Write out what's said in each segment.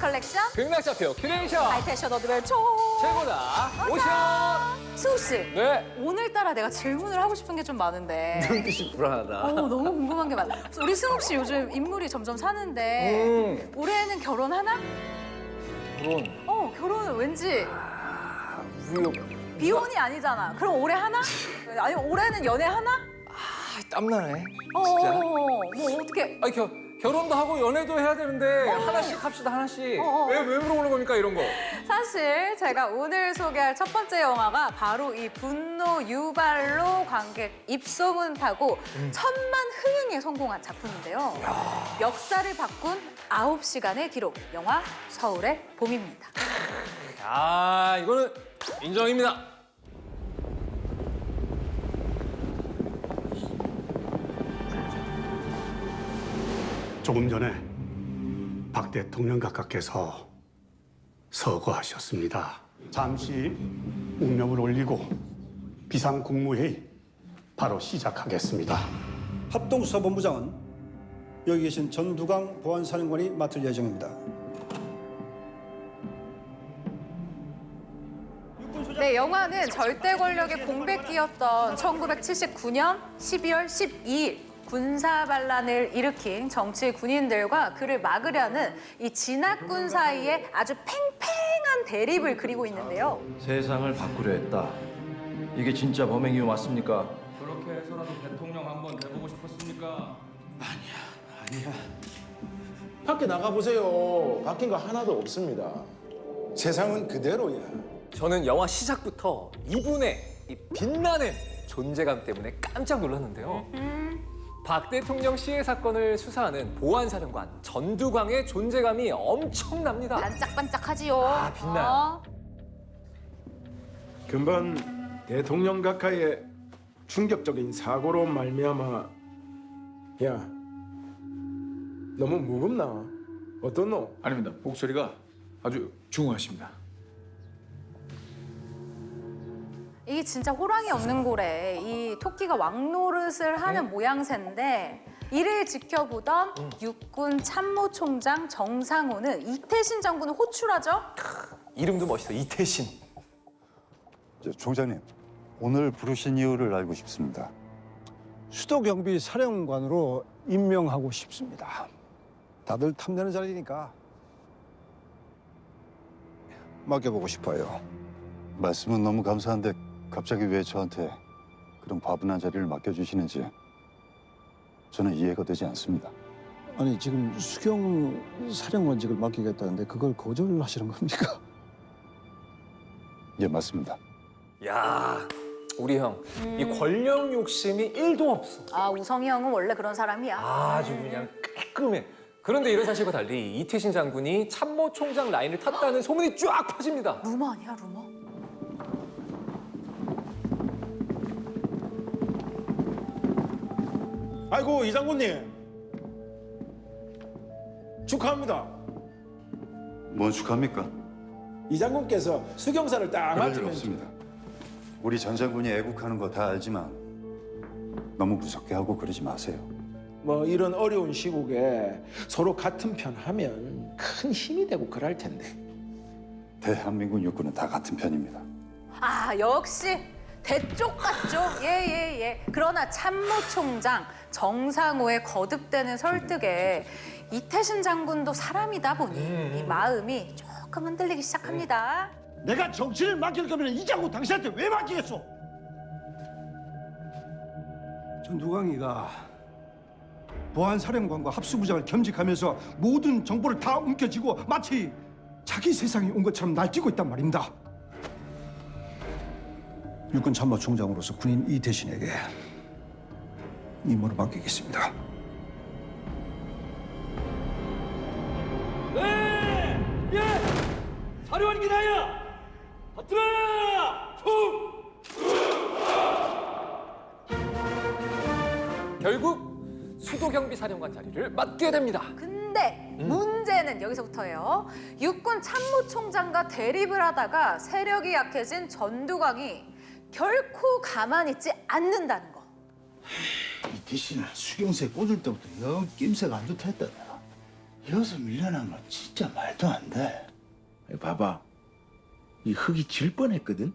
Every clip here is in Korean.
컬렉션? 극락좌표 큐레이션 하이텐션 어드벤처 최고다. 오션 수씨 네. 오늘따라 내가 질문을 하고 싶은 게 좀 많은데. 눈빛이 불안하다. 어, 너무 궁금한 게 많아. 우리 승욱 씨 요즘 인물이 점점 사는데 음. 올해는 결혼하나? 그런 어 결혼은 왠지 우유 비혼이 아니잖아. 그럼 올해 하나? 아니 올해는 연애 하나? 아, 땀나네. 어, 진짜. 뭐 어떻게? 아니 겨, 결혼도 하고 연애도 해야 되는데 하나씩 합시다 하나씩 어, 어. 왜, 왜 물어보는 겁니까 이런 거 사실 제가 오늘 소개할 첫 번째 영화가 바로 이 분노 유발로 관객 입소문 타고 천만 흥행에 성공한 작품인데요. 역사를 바꾼 아홉 시간의 기록, 영화 서울의 봄입니다. 아 이거는 인정입니다 조금 전에 박 대통령 각하께서 서거하셨습니다. 잠시 운명을 올리고 비상국무회의 바로 시작하겠습니다. 합동수사본부장은 여기 계신 전두강 보안사령관이 맡을 예정입니다. 네, 영화는 절대 권력의 공백기였던 1979년 12월 12일 군사 반란을 일으킨 정치 군인들과 그를 막으려는 이 진압군 사이에 아주 팽팽한 대립을 그리고 있는데요. 세상을 바꾸려 했다. 이게 진짜 범행 이유 맞습니까? 그렇게 해서라도 대통령 한번 돼보고 싶었습니까? 밖에 나가 보세요. 바뀐 거 하나도 없습니다. 세상은 그대로야. 저는 영화 시작부터 이분의 이 빛나는 존재감 때문에 깜짝 놀랐는데요 박 대통령 시해 사건을 수사하는 보안사령관 전두광의 존재감이 엄청납니다 반짝반짝하지요. 아, 빛나요. 어? 금번 대통령 각하의 충격적인 사고로 말미암아 야, 너무 무겁나? 어떻노? 아닙니다. 목소리가 아주 중후하십니다. 이게 진짜 호랑이 없는 고래. 이 토끼가 왕노릇을 하는 모양새인데 이를 지켜보던 육군 참모총장 정상호는 이태신 장군을 호출하죠. 이름도 멋있어 이태신 저, 총장님, 오늘 부르신 이유를 알고 싶습니다. 수도경비 사령관으로 임명하고 싶습니다. 다들 탐내는 자리니까 맡겨보고 싶어요. 말씀은 너무 감사한데 갑자기 왜 저한테 그런 과분한 자리를 맡겨주시는지 저는 이해가 되지 않습니다. 아니 지금 수경 사령관직을 맡기겠다는데 그걸 거절하시는 겁니까? 예, 맞습니다. 야 우리 형 이 권력 욕심이 1도 없어 아 우성이 형은 원래 그런 사람이야. 아주 그냥 깔끔해 그런데 이런 사실과 달리 이태신 장군이 참모 총장 라인을 탔다는 소문이 쫙 퍼집니다 루머 아니야 루머? 아이고 이 장군님 축하합니다. 뭔 축하합니까? 이 장군께서 수경사를 딱 그럴 일 맡으면 없습니다. 우리 전 장군이 애국하는 거 다 알지만 너무 무섭게 하고 그러지 마세요. 뭐 이런 어려운 시국에 서로 같은 편 하면 큰 힘이 되고 그럴 텐데. 대한민국 육군은 다 같은 편입니다. 아 역시 대쪽 같죠. 예예 예, 그러나 참모총장 정상호의 거듭되는 설득에 이태신 장군도 사람이다 보니 이 마음이 조금 흔들리기 시작합니다. 내가 정치를 맡길 거면 이 장군 당신한테 왜 맡기겠소? 전두광이가 보안사령관과 합수부장을 겸직하면서 모든 정보를 다 움켜쥐고 마치 자기 세상이 온 것처럼 날뛰고 있단 말입니다. 육군 참모총장으로서 군인 이태신에게 임무를 맡기겠습니다. 사령관 기다려! 버트라! 총! 결국 수도경비사령관 자리를 맡게 됩니다 근데 문제는 여기서부터예요. 육군 참모총장과 대립을 하다가 세력이 약해진 전두광이 결코 가만히 있지 않는다는 거. 이태신은 수경세 꽂을 때부터 영 낌새가 안 좋다 했다. 여기서 밀려나면 진짜 말도 안 돼. 봐봐. 이 흙이 질 뻔했거든.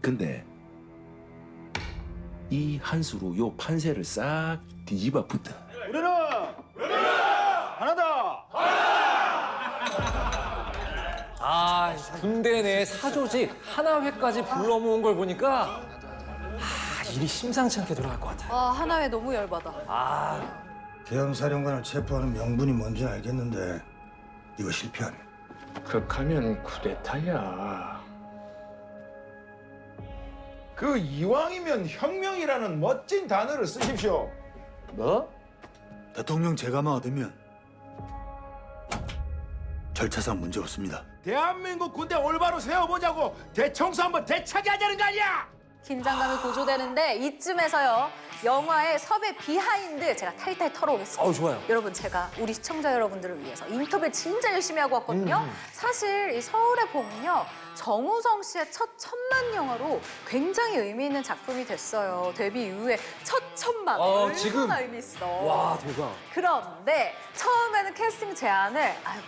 근데 이 한 수로 요 판세를 싹 뒤집어 붙어. 군대 내 사조직 하나회까지 불러 모은 걸 보니까 아, 일이 심상치 않게 돌아갈 것 같아. 아 하나회 너무 열받아. 아, 계엄사령관을 체포하는 명분이 뭔지 알겠는데 이거 실패하면 극하면 쿠데타야. 그 이왕이면 혁명이라는 멋진 단어를 쓰십시오. 뭐? 대통령 제가만 얻으면 절차상 문제 없습니다. 대한민국 군대 올바로 세워보자고 대청소 한번 대차게 하자는 거 아니야? 긴장감이 고조되는데 이쯤에서요 영화의 섭외 비하인드 제가 탈탈 털어오겠습니다. 어우, 좋아요. 여러분 제가 우리 시청자 여러분들을 위해서 인터뷰 진짜 열심히 하고 왔거든요. 음. 사실 이 서울의 봄은요 정우성 씨의 첫 천만 영화로 굉장히 의미 있는 작품이 됐어요. 데뷔 이후에 첫 천만 어, 얼마나 지금. 의미 있어. 와, 대박. 그런데 처음에는 캐스팅 제안을 아유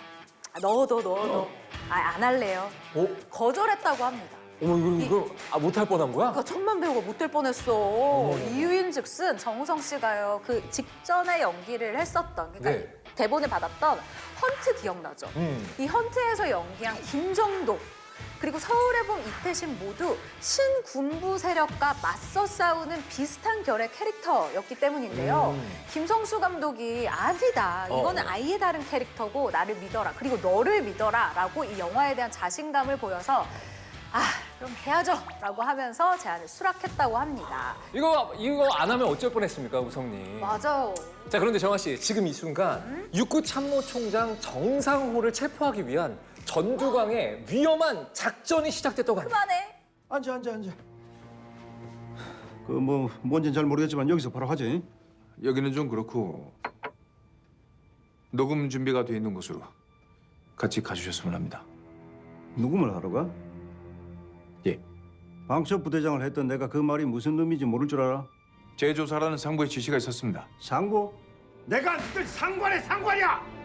넣어도 넣어도 아, 안 할래요. 어? 거절했다고 합니다. 어머, 이거, 이거 아, 못할 뻔한 거야? 그러니까 천만 배우가 못 될 뻔했어. 이유인즉슨 정우성 씨가요 그 직전에 연기를 했었던 그러니까 네. 대본을 받았던 헌트 기억나죠? 음. 이 헌트에서 연기한 김정도 그리고 서울의 봄 이태신 모두 신군부 세력과 맞서 싸우는 비슷한 결의 캐릭터였기 때문인데요. 음. 김성수 감독이 아니다. 이거는 어, 어. 아예 다른 캐릭터고 나를 믿어라. 그리고 너를 믿어라 라고 이 영화에 대한 자신감을 보여서 아 그럼 해야죠 라고 하면서 제안을 수락했다고 합니다. 이거, 이거 안 하면 어쩔 뻔했습니까, 우성님? 맞아요. 자, 그런데 정아 씨, 지금 이 순간 육구 참모 총장 정상호를 체포하기 위한 전두광의 위험한 작전이 시작됐다고 합니다. 그만해. 앉아 앉아 앉아. 그 뭐 뭔진 잘 모르겠지만 여기서 바로 하지. 여기는 좀 그렇고 녹음 준비가 돼 있는 곳으로 같이 가주셨으면 합니다. 녹음을 하러 가? 예. 방첩 부대장을 했던 내가 그 말이 무슨 의미인지 모를 줄 알아? 제 조사라는 상부의 지시가 있었습니다. 상고? 내가 그 상관의 상관이야.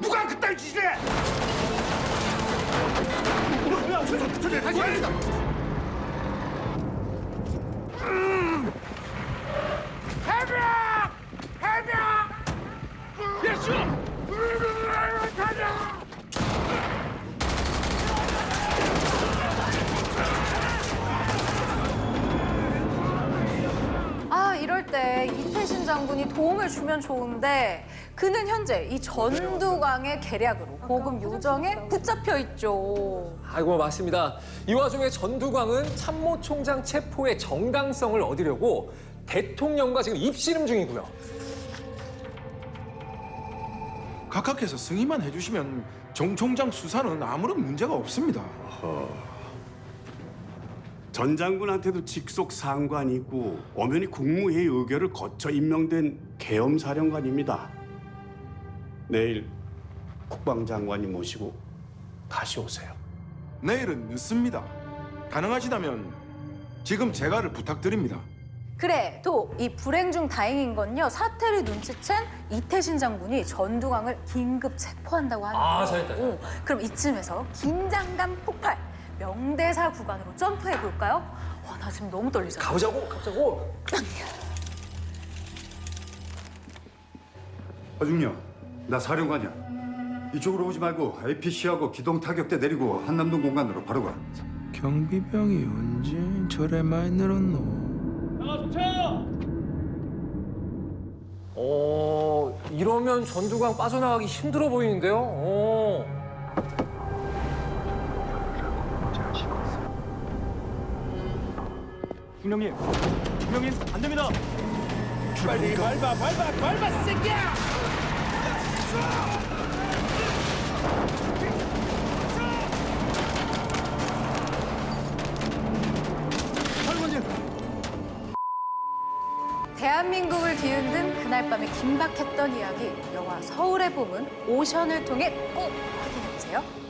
누가 그딴 짓을 해? 야, 저, 다시 합니다. 해병! 해병! 예수! 아 이럴 때 이태신 장군이 도움을 주면 좋은데 그는 현재 이 전두광의 계략으로 고금 요정에 붙잡혀 있죠. 아이고 맞습니다. 이 와중에 전두광은 참모총장 체포의 정당성을 얻으려고 대통령과 지금 입씨름 중이고요. 각하께서 승인만 해주시면 정 총장 수사는 아무런 문제가 없습니다. 전 장군한테도 직속 상관이고 엄연히 국무회의 의결을 거쳐 임명된 계엄사령관입니다. 내일 국방장관이 모시고 다시 오세요. 내일은 늦습니다. 가능하시다면 지금 제가를 부탁드립니다. 그래 또 이 불행 중 다행인 건요 사태를 눈치챈 이태신 장군이 전두광을 긴급 체포한다고 하는 아. 잘했다. 오, 그럼 이쯤에서 긴장감 폭발 명대사 구간으로 점프해 볼까요? 와 나 지금 너무 떨리잖아. 가보자고, 가보자고. 허중영, 나 사령관이야. 이쪽으로 오지 말고 APC하고 기동 타격대 내리고 한남동 공간으로 바로 가. 경비병이 언제 저래 많이 늘었노? 어, 이러면 전두광 빠져나가기 힘들어 보이는데요. 어. 중령님, 중령님 안 됩니다. 빨리 밟아, 밟아, 밟아, 새끼야! 대한민국을 뒤흔든 그날 밤의 긴박했던 이야기 영화 서울의 봄은 오션을 통해 꼭 확인해보세요.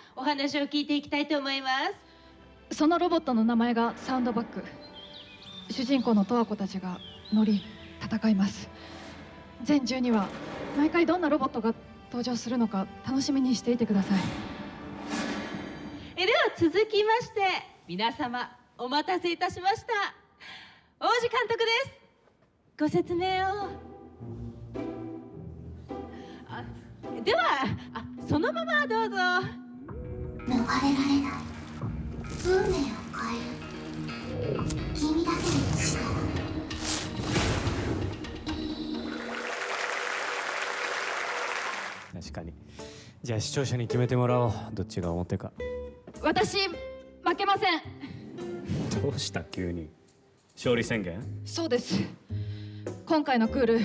お話を聞いていきたいと思います。そのロボットの名前がサウンドバック主人公の十和子たちが乗り戦います。全12話毎回どんなロボットが登場するのか楽しみにしていてください。えーでは続きまして皆様お待たせいたしました。王子監督です。ご説明を。あではあそのままどうぞ逃れられない。運命を変える。君だけの力。確かに。じゃあ視聴者に決めてもらおう。どっちが表か。私負けません。どうした急に。勝利宣言？そうです。今回のクール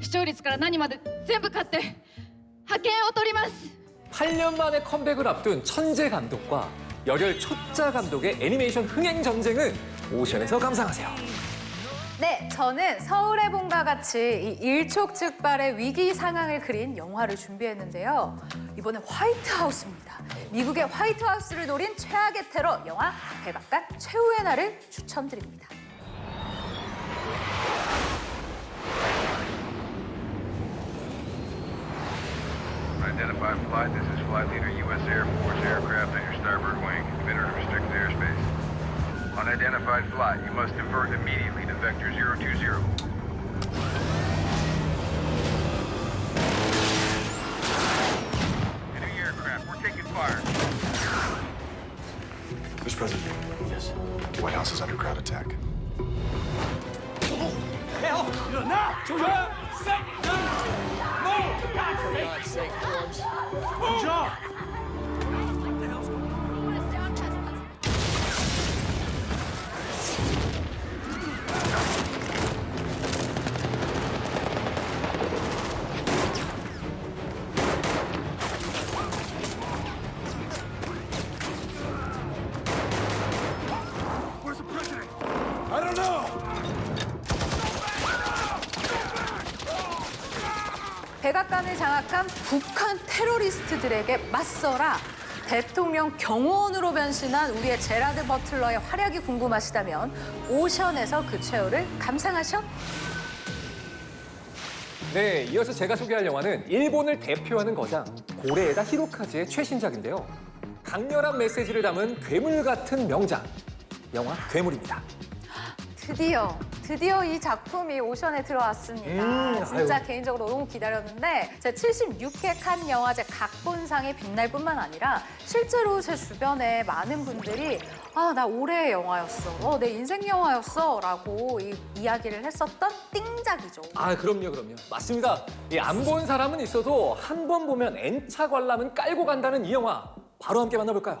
視聴率から何まで全部勝って派遣を取ります 8년 만에 컴백을 앞둔 천재 감독과 열혈 초짜 감독의 애니메이션 흥행 전쟁은 오션에서 감상하세요. 네, 저는 서울의 봄과 같이 이 일촉즉발의 위기 상황을 그린 영화를 준비했는데요. 이번엔 화이트하우스입니다. 미국의 화이트하우스를 노린 최악의 테러 영화 백악관 최후의 날을 추천드립니다. Identified flight, this is flight leader U.S. Air Force aircraft on your starboard wing, committed to restricted airspace. Unidentified flight, you must divert immediately to vector 020. Enemy aircraft, we're taking fire. Mr. President. Yes. The White House is under crowd attack for God's sake, Forbes. John! 악관을 장악한 북한 테러리스트들에게 맞서라. 대통령 경호원으로 변신한 우리의 제라드 버틀러의 활약이 궁금하시다면 오션에서 그 최후를 감상하셔. 네, 이어서 제가 소개할 영화는 일본을 대표하는 거장 고레에다 히로카즈의 최신작인데요. 강렬한 메시지를 담은 괴물 같은 명작. 영화 괴물입니다. 드디어 드디어 이 작품이 오션에 들어왔습니다. 음, 진짜 아유. 개인적으로 너무 기다렸는데 제 76회 칸 영화제 각본상에 빛날 뿐만 아니라 실제로 제 주변에 많은 분들이 아 나 올해의 영화였어, 어, 내 인생 영화였어 라고 이 이야기를 했었던 띵작이죠. 아, 그럼요, 그럼요. 맞습니다. 안본 사람은 있어도 한 번 보면 N차 관람은 깔고 간다는 이 영화. 바로 함께 만나볼까요?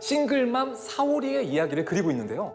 싱글맘 사오리의 이야기를 그리고 있는데요.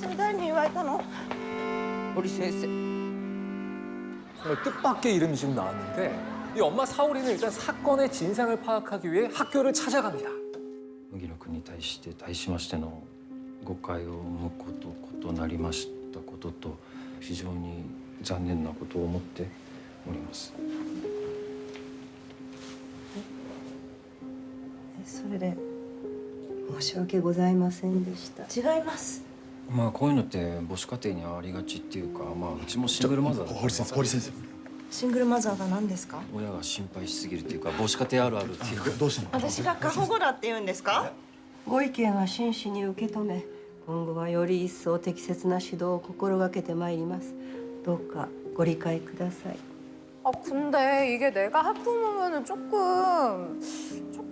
それ誰に言われたの堀先生 정말 뜻밖의 이름이 지금 나왔는데 이 엄마 사오리는 일단 사건의 진상을 파악하기 위해 학교를 찾아갑니다. 麦野君に対して対しましての誤解を生むこと異なりましたことと非常に残念なことを思っております それで申し訳ございませんでした違いますまあこういうのって母子家庭にありがちっていうかまあうちもシングルマザーだから堀先生堀先生シングルマザーが何ですか親が心配しすぎるっていうか母子家庭あるあるっていうかどうしたの私が過保護だって言うんですかご意見は真摯に受け止め今後はより一層適切な指導を心がけてまいりますどうかご理解ください 아 근데 이게 내가 학부모면은 조금 조금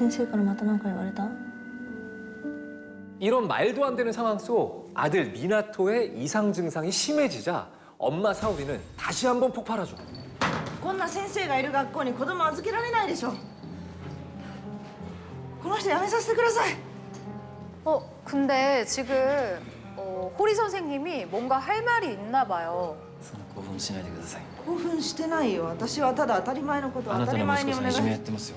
うの先生からまた何か言われた 이런 말도 안 되는 상황 속 아들 미나토의 이상 증상이 심해지자 엄마 사오리는 다시 한번 폭발하죠. こんな先生がいる学校に子供預けられないでしょこの人やめさせてください 어 근데 지금 어, 호리 선생님이 뭔가 할 말이 있나 봐요. その興奮しないでください興奮してないよ私はただ当たり前のことを当たりあなたの前にお願い息子さんいじめやってますよ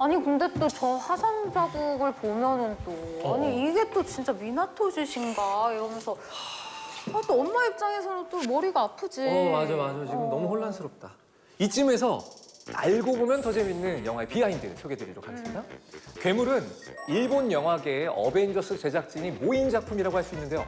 아니 근데 또 저 화상 자국을 보면은 또 어. 아니 이게 또 진짜 미나토 짓인가 이러면서 아, 또 엄마 입장에서는 또 머리가 아프지. 어 맞아 맞아 지금 어. 너무 혼란스럽다. 이쯤에서 알고 보면 더 재밌는 영화의 비하인드 소개드리도록 하겠습니다. 괴물은 일본 영화계의 어벤져스 제작진이 모인 작품이라고 할 수 있는데요.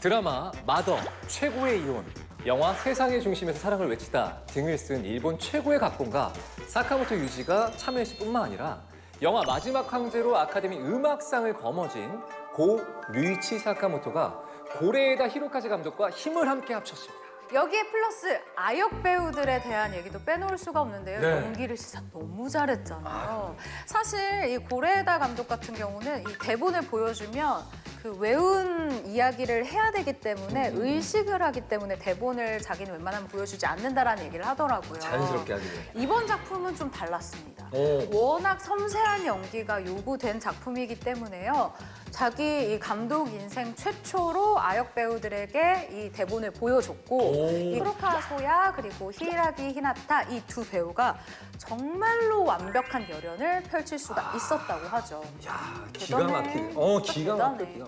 드라마 마더 최고의 이혼, 영화 세상의 중심에서 사랑을 외치다 등을 쓴 일본 최고의 각본가 사카모토 유지가 참여했을 뿐만 아니라 영화 마지막 황제로 아카데미 음악상을 거머쥔 고 류이치 사카모토가 고레에다 히로카즈 감독과 힘을 함께 합쳤습니다. 여기에 플러스 아역 배우들에 대한 얘기도 빼놓을 수가 없는데요. 네. 연기를 진짜 너무 잘했잖아요. 사실 이 고레에다 감독 같은 경우는 이 대본을 보여주면 그 외운 이야기를 해야 되기 때문에 음. 의식을 하기 때문에 대본을 자기는 웬만하면 보여주지 않는다라는 얘기를 하더라고요. 자연스럽게 하기로. 이번 작품은 좀 달랐습니다. 오. 워낙 섬세한 연기가 요구된 작품이기 때문에요. 자기 이 감독 인생 최초로 아역 배우들에게 이 대본을 보여줬고 이 쿠로카 소야 그리고 히라기 히나타 이 두 배우가 정말로 완벽한 열연을 펼칠 수가 있었다고 하죠. 야 기가 대단해. 막히네. 어 기가 막혀 대단해. 기가 막혀.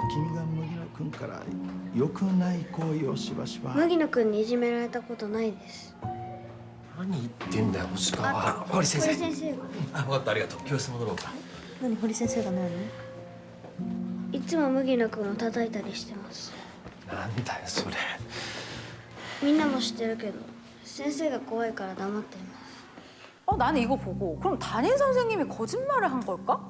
君が麦野君から良くない行為をしばしば麦野くんにいじめられたことないです何言ってんだよ星川堀先堀先生があ分かったありがとう教室戻ろうか何堀先生が何いつも麦野くんを叩いたりしてますなんだよそれみんなも知ってるけど先生が怖いから黙っています 어, 나는 이거 보고 그럼 담임 선생님이 거짓말을 한 걸까?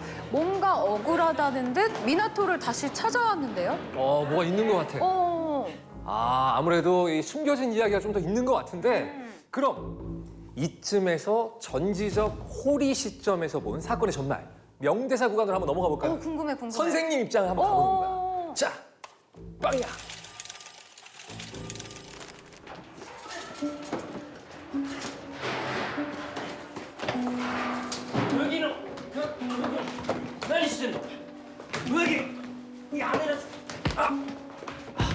뭔가 억울하다는 듯 미나토를 다시 찾아왔는데요. 어 뭐가 있는 것 같아. 어. 아 아무래도 이 숨겨진 이야기가 좀 더 있는 것 같은데 그럼 이쯤에서 전지적 호리 시점에서 본 사건의 전말 명대사 구간으로 한번 넘어가 볼까요? 어 궁금해 궁금해. 선생님 입장을 한번 가보는 거야. 어. 자, 빵 上着やめなさああ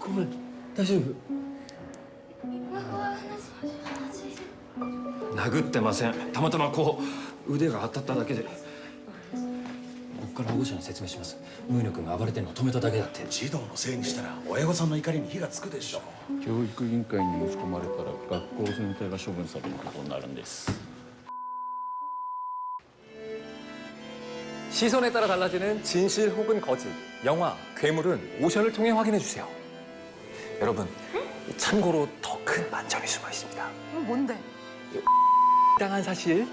ごめん。大丈夫？殴ってません。たまたまこう腕が当たっただけで。こっから保護者に説明します。ムーニョ君が暴れてるのを止めただけだって。児童のせいにしたら親御さんの怒りに火がつくでしょう。教育委員会に持ち込まれたら学校全体が処分されることになるんです。 시선에 따라 달라지는 진실 혹은 거짓. 영화 괴물은 오션을 통해 확인해 주세요. 여러분, 참고로 더 큰 만점이 숨어 있습니다. 어, 뭔데? 당한 사실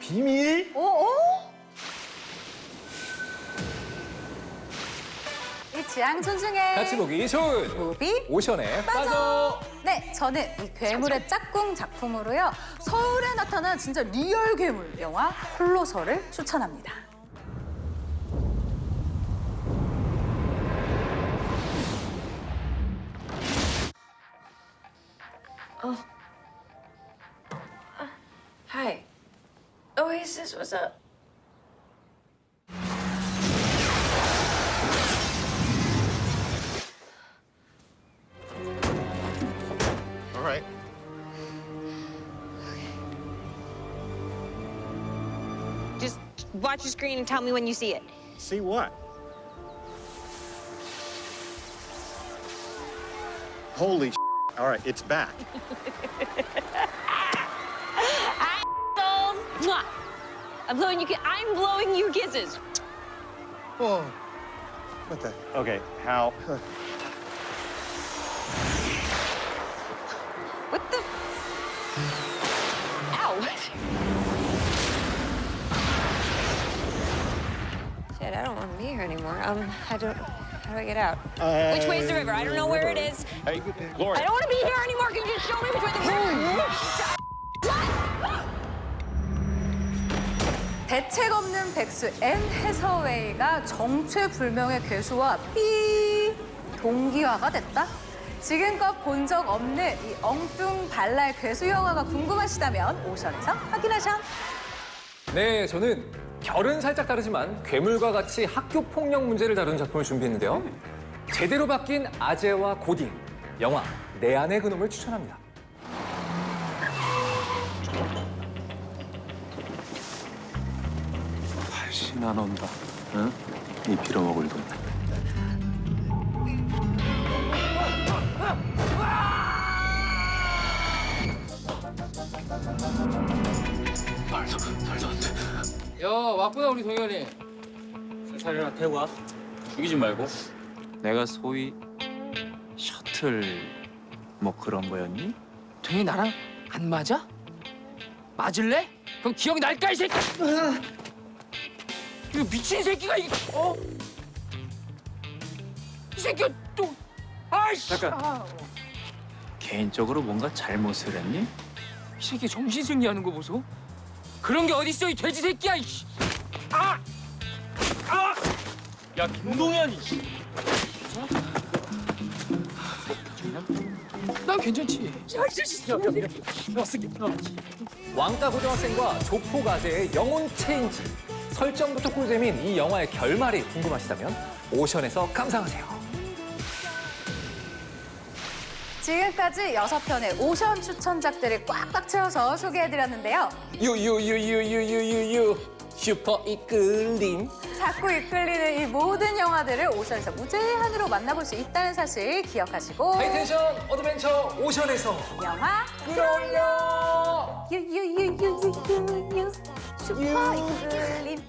비밀. 어? 어? 이 지향 존중해. 같이 보기 좋은 무비 오션에 빠져. 네, 저는 이 괴물의 짝꿍 작품으로요. 서울에 나타난 진짜 리얼 괴물 영화 홀로서를 추천합니다. Oh uh, hi. Oasis, what's up? All right. Just watch your screen and tell me when you see it. See what? Holy All right, it's back. I'm blowing you. I'm blowing you kisses. Whoa. What the? Okay, how? What the? Ow! Shit, I don't want to be here anymore. Um, I don't. How do I get out? Which way's the river? I don't know where it is. Hey, Gloria. I don't want to be here anymore. Can you just show me which way the river? 대책 없는 백수 앤 해서웨이가 정체불명의 괴수와 삐 동기화가 됐다? 지금껏 본 적 없는 이 엉뚱 발랄 괴수 영화가 궁금하시다면 오션에서 확인하셔. 네, 저는 결은 살짝 다르지만 괴물과 같이 학교 폭력 문제를 다루는 작품을 준비했는데요. 제대로 바뀐 아재와 고딩 영화 내 안의 그놈을 추천합니다. 다시 안 온다 응? 이 빌어먹을 돈 왔구나 우리 동현이 살살이나 태고 와 죽이지 말고 내가 소위 셔틀 뭐 그런 거였니? 동현이 나랑 안 맞아? 맞을래? 그럼 기억이 날까 이 새끼 이거 미친 새끼가 이 어? 이 새끼가 또 아이씨 잠깐. 개인적으로 뭔가 잘못을 했니? 이 새끼 정신승리하는 거 보소 그런 게 어딨어 이 돼지 새끼야 이씨 아! 아! 야 김동현이 씨. 난 괜찮지 왕따 고등학생과 조폭 아재의 영혼 체인지. 설정부터 꿀잼인 이 영화의 결말이 궁금하시다면 오션에서 감상하세요. 지금까지 여섯 편의 오션 추천작들을 꽉꽉 채워서 소개해드렸는데요. 유유유유유유유유 슈퍼 이끌림. 자꾸 이끌리는 이 모든 영화들을 오션에서 무제한으로 만나볼 수 있다는 사실 기억하시고. 하이텐션 어드벤처 오션에서. 영화. 유유유유유유 슈퍼 이끌림